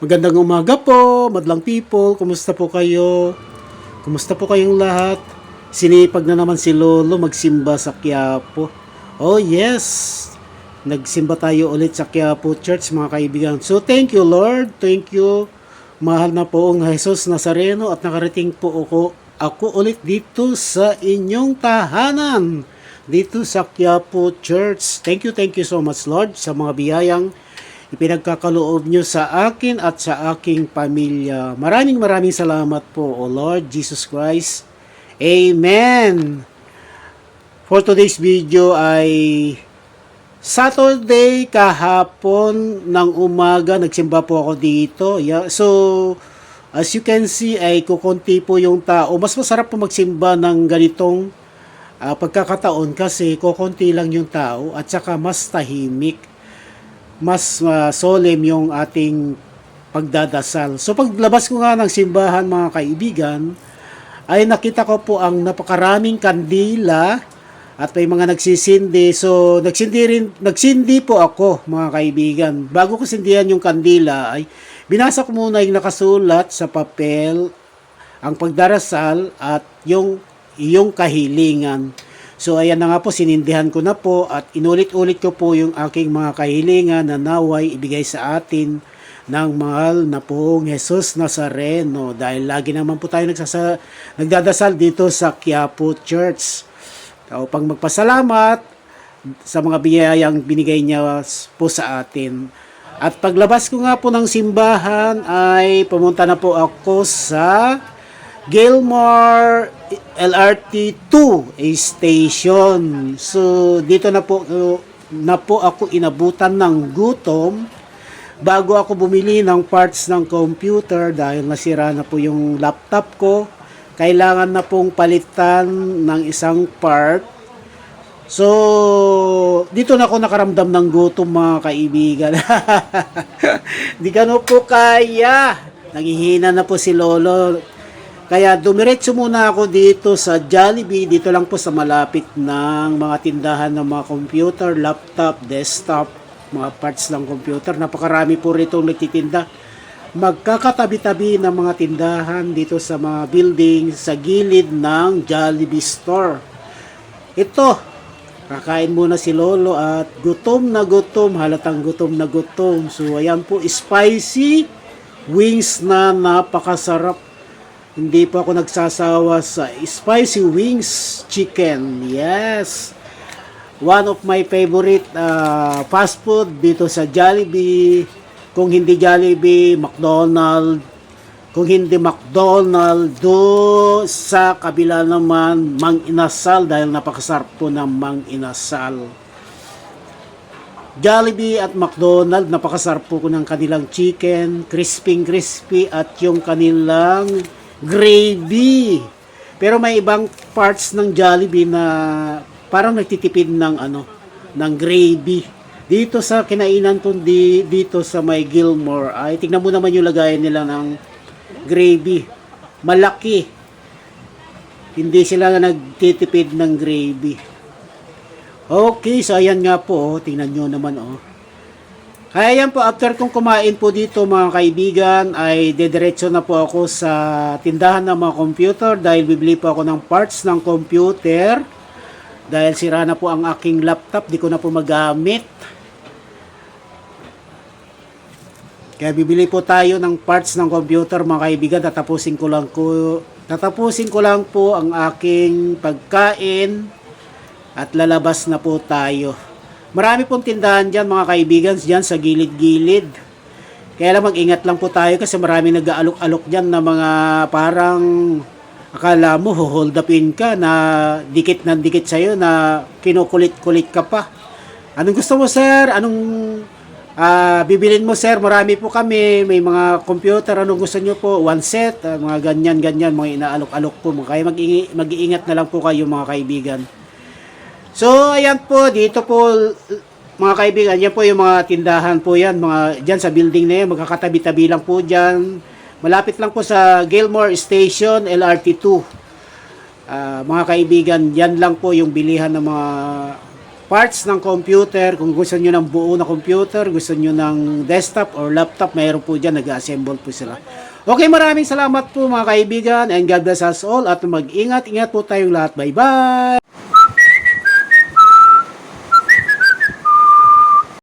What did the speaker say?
Magandang umaga po, madlang people. Kumusta po kayo? Kumusta po kayong lahat? Sinipag na naman si Lolo magsimba sa Quiapo. Oh yes! Nagsimba tayo ulit sa Quiapo Church mga kaibigan. So thank you Lord, thank you. Mahal na po ang Jesus Nazareno at nakarating po ako, ako ulit dito sa inyong tahanan. Dito sa Quiapo Church. Thank you, thank you so much Lord sa mga biyayang ipinagkakaloob nyo sa akin at sa aking pamilya. Maraming maraming salamat po, O Lord Jesus Christ. Amen! For today's video ay Saturday kahapon ng umaga nagsimba po ako dito. Yeah. So as you can see ay kukunti po yung tao. Mas masarap po magsimba ng ganitong ah, pagkakataon kasi kukunti lang yung tao at saka mas tahimik mas uh, solemn yung ating pagdadasal. So paglabas ko nga ng simbahan mga kaibigan, ay nakita ko po ang napakaraming kandila at may mga nagsisindi. So nagsindi rin, nagsindi po ako mga kaibigan. Bago ko sindihan yung kandila ay binasa ko muna yung nakasulat sa papel ang pagdarasal at yung iyong kahilingan. So ayan na nga po, sinindihan ko na po at inulit-ulit ko po yung aking mga kahilingan na naway ibigay sa atin ng mahal na pong Jesus Nazareno dahil lagi naman po tayo nagsasa, nagdadasal dito sa Quiapo Church. So, pang magpasalamat sa mga biyayang binigay niya po sa atin. At paglabas ko nga po ng simbahan ay pumunta na po ako sa Gilmore LRT 2 station. So dito na po na po ako inabutan ng gutom bago ako bumili ng parts ng computer dahil nasira na po yung laptop ko. Kailangan na pong palitan ng isang part. So, dito na ako nakaramdam ng gutom mga kaibigan. Di gano po kaya. Nangihina na po si Lolo. Kaya dumiretso muna ako dito sa Jollibee, dito lang po sa malapit ng mga tindahan ng mga computer, laptop, desktop, mga parts ng computer. Napakarami po rito nagtitinda. Magkakatabi-tabi ng mga tindahan dito sa mga building sa gilid ng Jollibee store. Ito, kakain muna si Lolo at gutom na gutom, halatang gutom na gutom. So ayan po, spicy wings na napakasarap hindi po ako nagsasawa sa spicy wings chicken. Yes. One of my favorite uh, fast food dito sa Jollibee. Kung hindi Jollibee, McDonald. Kung hindi McDonald, do sa kabila naman Mang Inasal dahil napakasarap po ng Mang Inasal. Jollibee at McDonald, napakasarap po ng kanilang chicken, crispy crispy at yung kanilang gravy. Pero may ibang parts ng Jollibee na parang nagtitipid ng ano, ng gravy. Dito sa kinainan ko di, dito sa may Gilmore, ay tingnan mo naman yung lagayan nila ng gravy. Malaki. Hindi sila nagtitipid ng gravy. Okay, so ayan nga po, oh. tingnan nyo naman oh. Kaya yan po, after kong kumain po dito mga kaibigan, ay dediretso na po ako sa tindahan ng mga computer dahil bibili po ako ng parts ng computer. Dahil sira na po ang aking laptop, di ko na po magamit. Kaya bibili po tayo ng parts ng computer mga kaibigan, tatapusin ko lang ko, tatapusin ko lang po ang aking pagkain at lalabas na po tayo. Marami pong tindahan dyan mga kaibigan dyan sa gilid-gilid. Kaya lang mag-ingat lang po tayo kasi marami nag-aalok-alok dyan na mga parang akala mo hold upin ka na dikit na dikit sa'yo na kinukulit-kulit ka pa. Anong gusto mo sir? Anong ah bibilin mo sir? Marami po kami. May mga computer. Anong gusto nyo po? One set. ah, mga ganyan-ganyan. Mga inaalok-alok po. Kaya mag-iingat na lang po kayo mga kaibigan. So, ayan po, dito po, mga kaibigan, yan po yung mga tindahan po yan, mga, dyan sa building na yan, magkakatabi-tabi lang po dyan. Malapit lang po sa Gilmore Station, LRT2. Ah, mga kaibigan, yan lang po yung bilihan ng mga parts ng computer, kung gusto nyo ng buo na computer, gusto nyo ng desktop or laptop, mayroon po dyan, nag-assemble po sila. Okay, maraming salamat po mga kaibigan and God bless us all at mag-ingat-ingat po tayong lahat. Bye-bye!